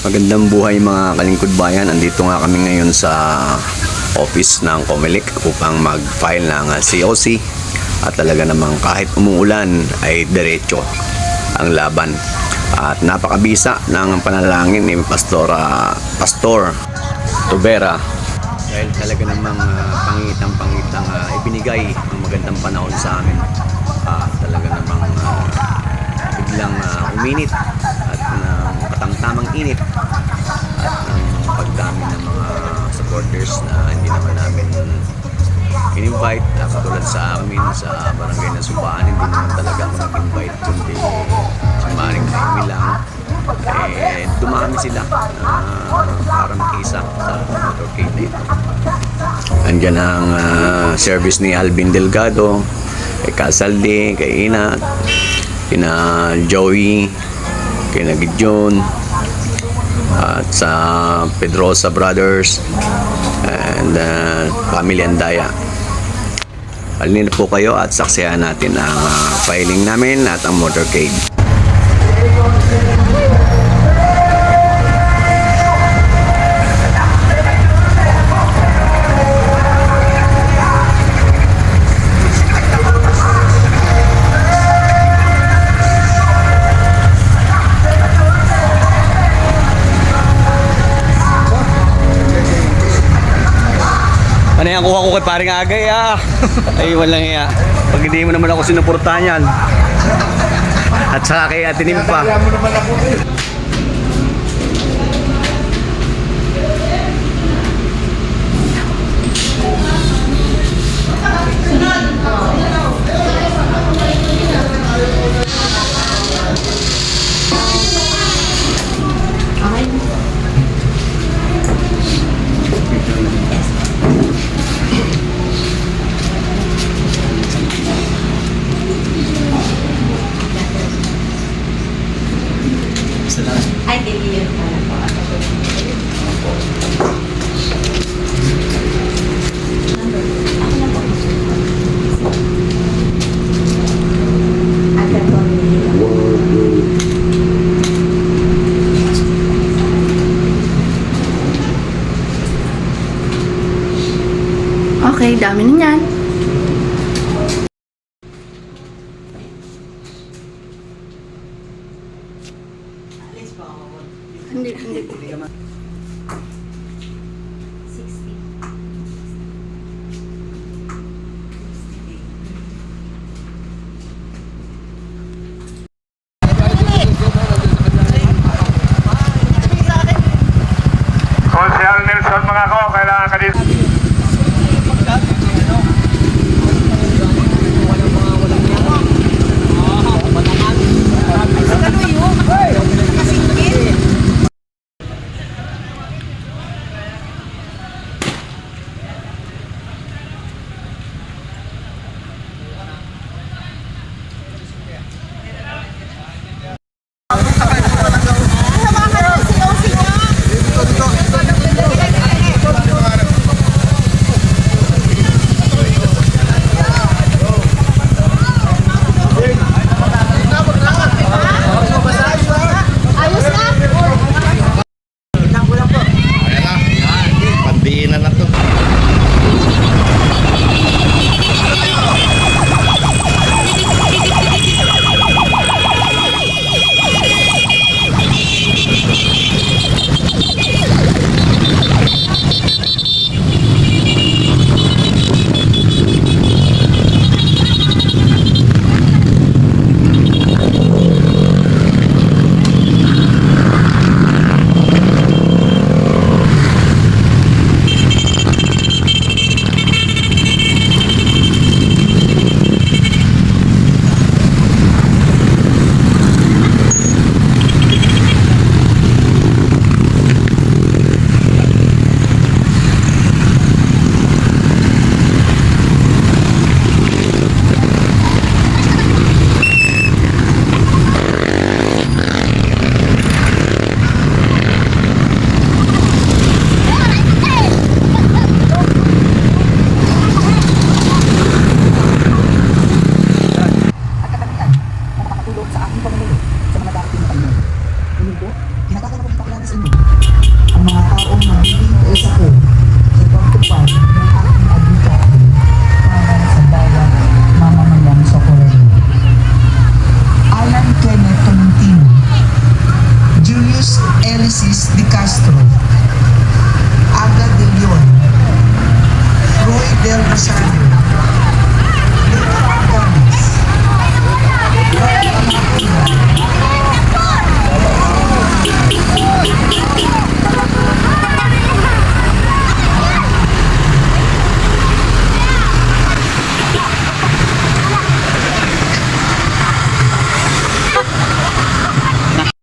Magandang buhay mga kalingkod bayan. Andito nga kami ngayon sa office ng Comelec upang mag-file ng uh, COC. At talaga namang kahit umuulan ay diretso ang laban. At napakabisa ng panalangin ni Pastora Pastor Tubera dahil talaga namang uh, pangitang pangitang uh, ibinigay ang magandang panahon sa amin. Ah, talaga namang uh, biglang uh, uminit ng init at ng pagdami ng mga supporters na hindi naman namin in-invite na katulad sa amin sa barangay na Subaan hindi naman talaga ako nag-invite kundi si Maring Naimi lang. Eh dumami sila. Uh, para makisa sa motorcade na ito. Andyan ang ah, service ni Alvin Delgado, kay Casaldi, kay Ina, kina Joey, kina Gideon, at sa Pedrosa Brothers, and uh, Family Andaya. Alin na po kayo at saksihan natin ang ah, filing namin at ang motorcade. Ano yan, kuha ko kay paring agay ah. Ay, walang iya. Pag hindi mo naman ako sinuportahan yan. At saka kay Atinim pa. Ay, hindi yun pala po. Agad po. Okay, dami na yan. Hindi, hindi. 60. Konsehal Nelson mga ko, kailangan ka dito.